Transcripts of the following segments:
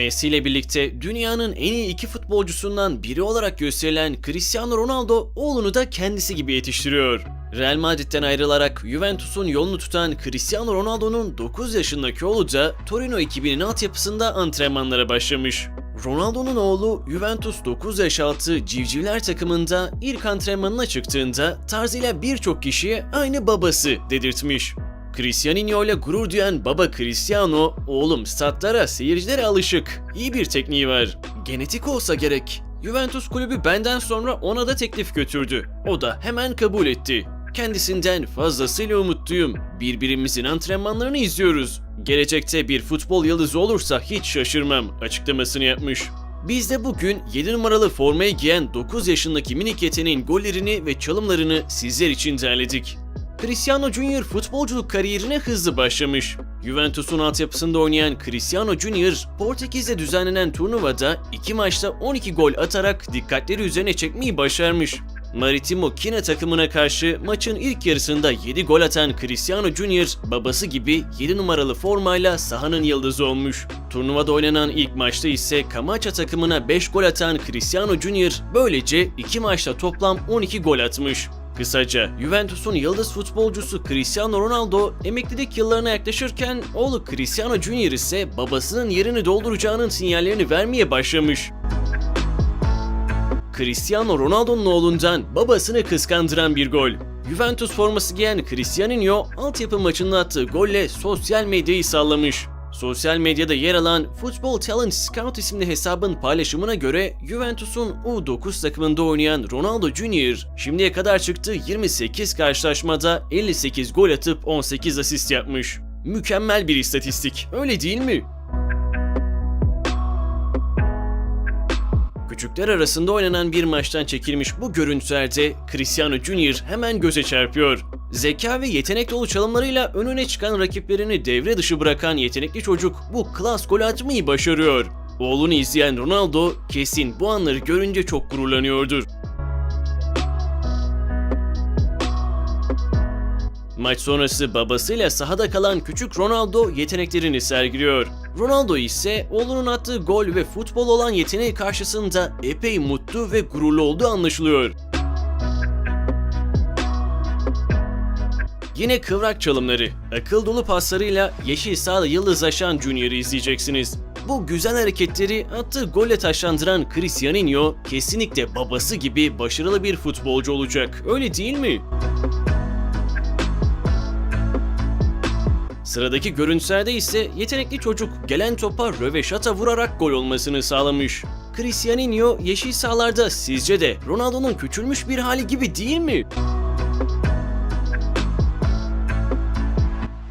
Messi ile birlikte dünyanın en iyi iki futbolcusundan biri olarak gösterilen Cristiano Ronaldo oğlunu da kendisi gibi yetiştiriyor. Real Madrid'den ayrılarak Juventus'un yolunu tutan Cristiano Ronaldo'nun 9 yaşındaki oğlu da Torino ekibinin altyapısında antrenmanlara başlamış. Ronaldo'nun oğlu Juventus 9 yaş altı civcivler takımında ilk antrenmanına çıktığında tarzıyla birçok kişiye aynı babası dedirtmiş. Cristiano ile gurur duyan baba Cristiano, oğlum statlara, seyircilere alışık, iyi bir tekniği var. Genetik olsa gerek. Juventus kulübü benden sonra ona da teklif götürdü. O da hemen kabul etti. Kendisinden fazlasıyla umutluyum. Birbirimizin antrenmanlarını izliyoruz. Gelecekte bir futbol yıldızı olursa hiç şaşırmam açıklamasını yapmış. Biz de bugün 7 numaralı formayı giyen 9 yaşındaki minik yeteneğin gollerini ve çalımlarını sizler için derledik. Cristiano Junior futbolculuk kariyerine hızlı başlamış. Juventus'un altyapısında oynayan Cristiano Junior, Portekiz'de düzenlenen turnuvada 2 maçta 12 gol atarak dikkatleri üzerine çekmeyi başarmış. Maritimo Kina takımına karşı maçın ilk yarısında 7 gol atan Cristiano Junior, babası gibi 7 numaralı formayla sahanın yıldızı olmuş. Turnuvada oynanan ilk maçta ise Camacha takımına 5 gol atan Cristiano Junior, böylece 2 maçta toplam 12 gol atmış. Kısaca Juventus'un yıldız futbolcusu Cristiano Ronaldo emeklilik yıllarına yaklaşırken oğlu Cristiano Junior ise babasının yerini dolduracağının sinyallerini vermeye başlamış. Cristiano Ronaldo'nun oğlundan babasını kıskandıran bir gol. Juventus forması giyen Cristiano altyapı maçında attığı golle sosyal medyayı sallamış. Sosyal medyada yer alan Football Talent Scout isimli hesabın paylaşımına göre Juventus'un U9 takımında oynayan Ronaldo Junior şimdiye kadar çıktığı 28 karşılaşmada 58 gol atıp 18 asist yapmış. Mükemmel bir istatistik, öyle değil mi? Küçükler arasında oynanan bir maçtan çekilmiş bu görüntülerde Cristiano Junior hemen göze çarpıyor. Zeka ve yetenek dolu çalımlarıyla önüne çıkan rakiplerini devre dışı bırakan yetenekli çocuk bu klas gol atmayı başarıyor. Oğlunu izleyen Ronaldo kesin bu anları görünce çok gururlanıyordur. Maç sonrası babasıyla sahada kalan küçük Ronaldo yeteneklerini sergiliyor. Ronaldo ise oğlunun attığı gol ve futbol olan yeteneği karşısında epey mutlu ve gururlu olduğu anlaşılıyor. Yine kıvrak çalımları, akıl dolu paslarıyla yeşil sahada yıldızlaşan Junior'ı izleyeceksiniz. Bu güzel hareketleri attığı golle taşlandıran Cristiano kesinlikle babası gibi başarılı bir futbolcu olacak. Öyle değil mi? Sıradaki görüntülerde ise yetenekli çocuk gelen topa röveşata vurarak gol olmasını sağlamış. Cristiano yeşil sahalarda sizce de Ronaldo'nun küçülmüş bir hali gibi değil mi?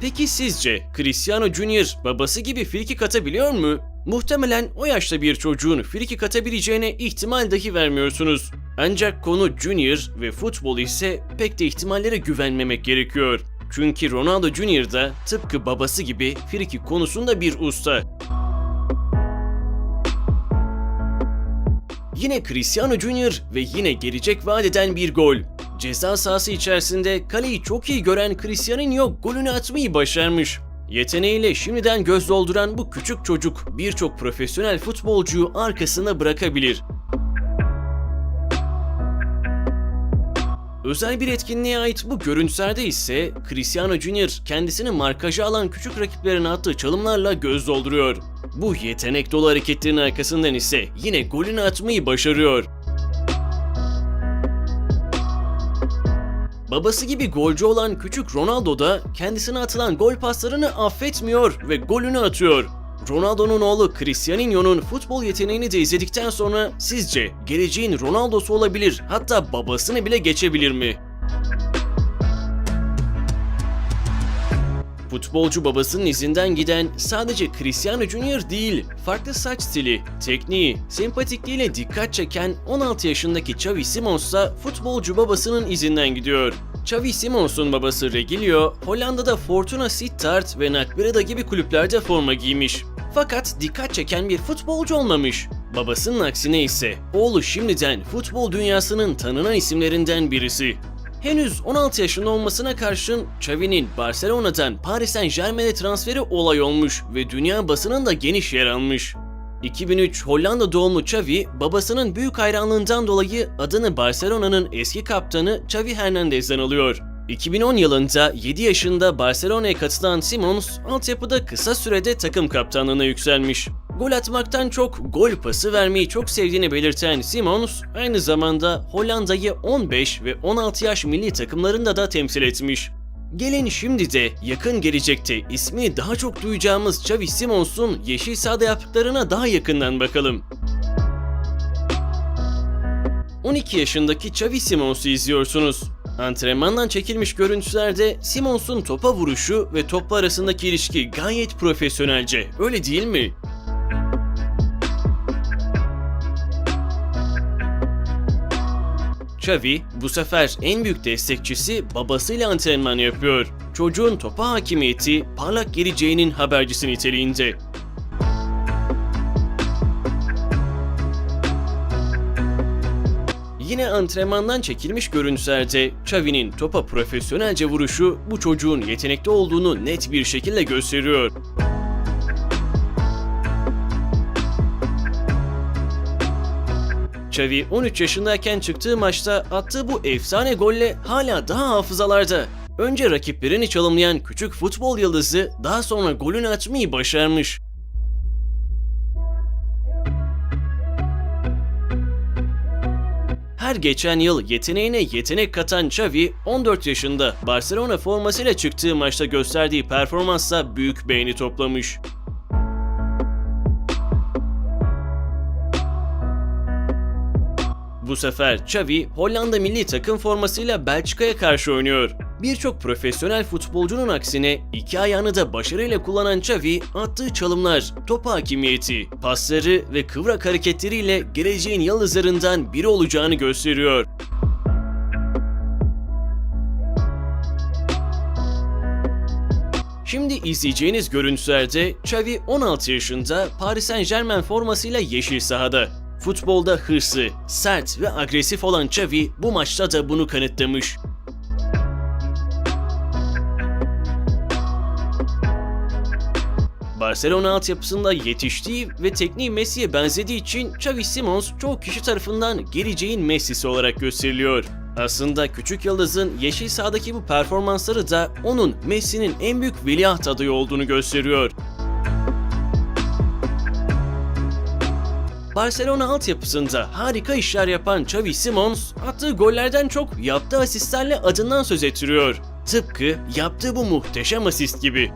Peki sizce Cristiano Junior babası gibi frikik atabiliyor mu? Muhtemelen o yaşta bir çocuğun frikik atabileceğine ihtimal dahi vermiyorsunuz. Ancak konu Junior ve futbol ise pek de ihtimallere güvenmemek gerekiyor. Çünkü Ronaldo Junior da tıpkı babası gibi frikik konusunda bir usta. Yine Cristiano Junior ve yine gelecek vaat eden bir gol. Ceza sahası içerisinde kaleyi çok iyi gören Cristiano golünü atmayı başarmış. Yeteneğiyle şimdiden göz dolduran bu küçük çocuk birçok profesyonel futbolcuyu arkasına bırakabilir. Özel bir etkinliğe ait bu görüntülerde ise Cristiano Junior kendisini markaja alan küçük rakiplerine attığı çalımlarla göz dolduruyor. Bu yetenek dolu hareketlerin arkasından ise yine golünü atmayı başarıyor. Babası gibi golcü olan küçük Ronaldo da kendisine atılan gol paslarını affetmiyor ve golünü atıyor. Ronaldo'nun oğlu Cristiano'nun futbol yeteneğini de izledikten sonra sizce geleceğin Ronaldo'su olabilir hatta babasını bile geçebilir mi? Futbolcu babasının izinden giden sadece Cristiano Junior değil, farklı saç stili, tekniği, sempatikliğiyle dikkat çeken 16 yaşındaki Xavi Simons da futbolcu babasının izinden gidiyor. Xavi Simons'un babası Regilio, Hollanda'da Fortuna Sittard ve NAC Breda gibi kulüplerde forma giymiş. Fakat dikkat çeken bir futbolcu olmamış. Babasının aksine ise oğlu şimdiden futbol dünyasının tanınan isimlerinden birisi. Henüz 16 yaşında olmasına karşın Xavi'nin Barcelona'dan Paris Saint Germain'e transferi olay olmuş ve dünya basınında geniş yer almış. 2003 Hollanda doğumlu Xavi, babasının büyük hayranlığından dolayı adını Barcelona'nın eski kaptanı Xavi Hernandez'den alıyor. 2010 yılında 7 yaşında Barcelona'ya katılan Simons, altyapıda kısa sürede takım kaptanlığına yükselmiş. Gol atmaktan çok gol pası vermeyi çok sevdiğini belirten Simons, aynı zamanda Hollanda'yı 15 ve 16 yaş milli takımlarında da temsil etmiş. Gelin şimdi de yakın gelecekte ismini daha çok duyacağımız Xavi Simons'un yeşil sahada yaptıklarına daha yakından bakalım. 12 yaşındaki Xavi Simons'u izliyorsunuz. Antrenmandan çekilmiş görüntülerde Simons'un topa vuruşu ve topla arasındaki ilişki gayet profesyonelce, öyle değil mi? Xavi bu sefer en büyük destekçisi babasıyla antrenman yapıyor. Çocuğun topa hakimiyeti parlak geleceğinin habercisi niteliğinde. Yine antrenmandan çekilmiş görüntülerde Xavi'nin topa profesyonelce vuruşu bu çocuğun yetenekli olduğunu net bir şekilde gösteriyor. Xavi 13 yaşındayken çıktığı maçta attığı bu efsane golle hala daha hafızalarda. Önce rakiplerini çalımlayan küçük futbol yıldızı daha sonra golünü açmayı başarmış. Her geçen yıl yeteneğine yetenek katan Xavi 14 yaşında Barcelona formasıyla çıktığı maçta gösterdiği performansla büyük beğeni toplamış. Bu sefer Xavi Hollanda milli takım formasıyla Belçika'ya karşı oynuyor. Birçok profesyonel futbolcunun aksine iki ayağını da başarıyla kullanan Xavi attığı çalımlar, top hakimiyeti, pasları ve kıvrak hareketleriyle geleceğin yıldızlarından biri olacağını gösteriyor. Şimdi izleyeceğiniz görüntülerde Xavi 16 yaşında Paris Saint Germain formasıyla yeşil sahada. Futbolda hırsı, sert ve agresif olan Xavi bu maçta da bunu kanıtlamış. Barcelona altyapısında yetiştiği ve tekniği Messi'ye benzediği için Xavi Simons çoğu kişi tarafından geleceğin Messi'si olarak gösteriliyor. Aslında küçük yıldızın yeşil sahadaki bu performansları da onun Messi'nin en büyük veliaht adayı olduğunu gösteriyor. Barcelona altyapısında harika işler yapan Xavi Simons, attığı gollerden çok yaptığı asistlerle adından söz ettiriyor. Tıpkı yaptığı bu muhteşem asist gibi.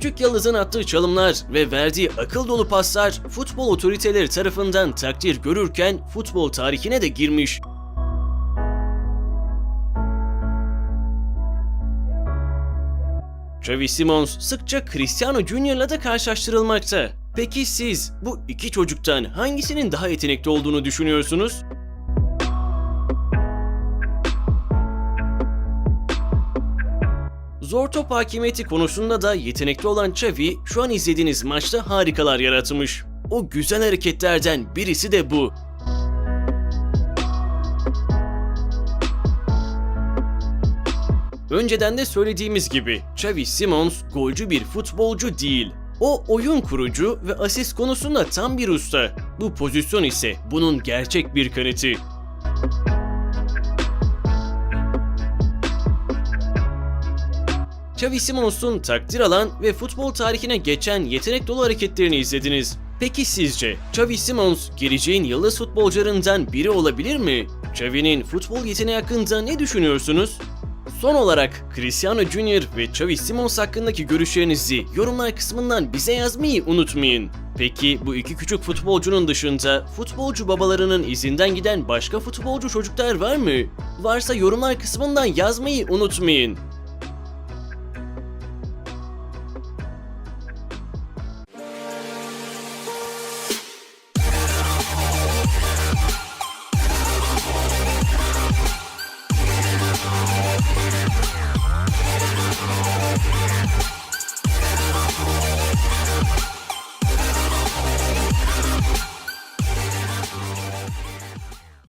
Küçük Yıldız'ın attığı çalımlar ve verdiği akıl dolu paslar futbol otoriteleri tarafından takdir görürken futbol tarihine de girmiş. Xavi Simons sıkça Cristiano Junior'la da karşılaştırılmakta. Peki siz bu iki çocuktan hangisinin daha yetenekli olduğunu düşünüyorsunuz? Zor top hakimiyeti konusunda da yetenekli olan Xavi şu an izlediğiniz maçta harikalar yaratmış. O güzel hareketlerden birisi de bu. Önceden de söylediğimiz gibi Xavi Simons golcü bir futbolcu değil. O oyun kurucu ve asist konusunda tam bir usta. Bu pozisyon ise bunun gerçek bir kanıtı. Xavi Simons'un takdir alan ve futbol tarihine geçen yetenek dolu hareketlerini izlediniz. Peki sizce Xavi Simons geleceğin yıldız futbolcularından biri olabilir mi? Xavi'nin futbol yeteneği hakkında ne düşünüyorsunuz? Son olarak Cristiano Junior ve Xavi Simons hakkındaki görüşlerinizi yorumlar kısmından bize yazmayı unutmayın. Peki bu iki küçük futbolcunun dışında futbolcu babalarının izinden giden başka futbolcu çocuklar var mı? Varsa yorumlar kısmından yazmayı unutmayın.